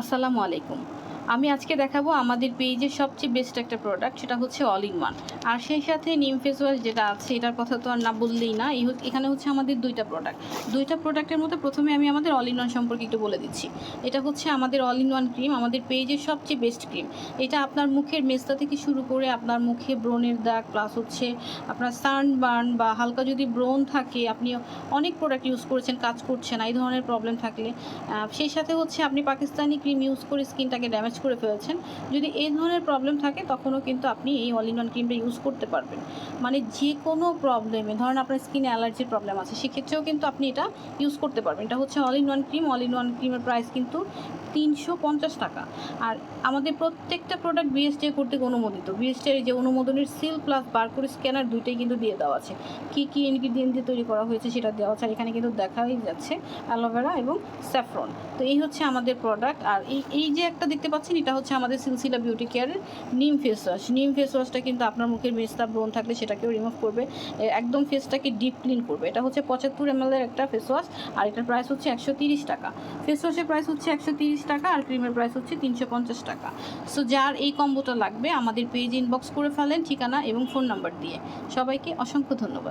আসসালামু আলাইকুম। আমি আজকে দেখাবো আমাদের পেজের সবচেয়ে বেস্ট একটা প্রোডাক্ট সেটা হচ্ছে অল ইন ওয়ান আর সেই সাথে নিম ফেস ওয়াশ যেটা আছে, এটার কথা তো আর না বললেই না, এই এখানে হচ্ছে আমাদের দুইটা প্রোডাক্ট দুইটা প্রোডাক্টের মধ্যে প্রথমে আমি আমাদের অল ইন ওয়ান সম্পর্কে একটু বলে দিচ্ছি। এটা হচ্ছে আমাদের অল ইন ওয়ান ক্রিম আমাদের পেজের সবচেয়ে বেস্ট ক্রিম এটা আপনার মুখের মেস্তা থেকে শুরু করে আপনার মুখে ব্রণের দাগ প্লাস হচ্ছে আপনার সানবার্ন বা হালকা যদি ব্রণ থাকে, আপনি অনেক প্রোডাক্ট ইউজ করেছেন, কাজ করছে না এই ধরনের প্রবলেম থাকলে। সেই সাথে হচ্ছে আপনি পাকিস্তানি ক্রিম ইউজ করে স্কিনটাকে ড্যামেজ করে ফেলেছেন। যদি এই ধরনের প্রবলেম থাকে, তখনও কিন্তু আপনি এই অল ইন ওয়ান ক্রিমটা ইউজ করতে পারবেন। মানে যে কোনো প্রবলেমে ধরেন আপনার স্কিনে অ্যালার্জির প্রবলেম আছে, সেক্ষেত্রেও কিন্তু আপনি এটা ইউজ করতে পারবেন। এটা হচ্ছে all in one cream all in one ক্রিমের প্রাইস কিন্তু তিনশো পঞ্চাশ টাকা। আর আমাদের প্রত্যেকটা প্রোডাক্ট বিএসটি কর্তৃক অনুমোদিত। বিএসটি যে অনুমোদনের সিল প্লাস বারকোড স্ক্যানার দুইটাই কিন্তু দিয়ে দেওয়া আছে। কী কী ইনগ্রিডিয়েন্ট দিয়ে তৈরি করা হয়েছে সেটা দেওয়া আছে এখানে কিন্তু দেখাই যাচ্ছে অ্যালোভেরা এবং স্যাফরন তো এই হচ্ছে আমাদের প্রোডাক্ট আর এই এই যে একটা দেখতে পাচ্ছেন, এটা হচ্ছে আমাদের সিলসিলা বিউটি কেয়ারের neem face wash neem face ওয়াশটা কিন্তু আপনার মুখের মেস্তা ব্রণ থাকলে সেটাকেও রিমুভ করবে। একদম ফেসটাকে ডিপ ক্লিন করবে। এটা হচ্ছে পঁচাত্তর এম একটা ফেস ওয়াশ আর এটার প্রাইস হচ্ছে একশো তিরিশ টাকা। ফেস ওয়াশের প্রাইস হচ্ছে একশো তিরিশ টাকা, আর ক্রিমের প্রাইস হচ্ছে তিনশো পঞ্চাশ টাকা। সো যার এই কম্বোটা লাগবে, আমাদের পেজ ইনবক্স করে ফেলেন ঠিকানা এবং ফোন নাম্বার দিয়ে। সবাইকে অসংখ্য ধন্যবাদ।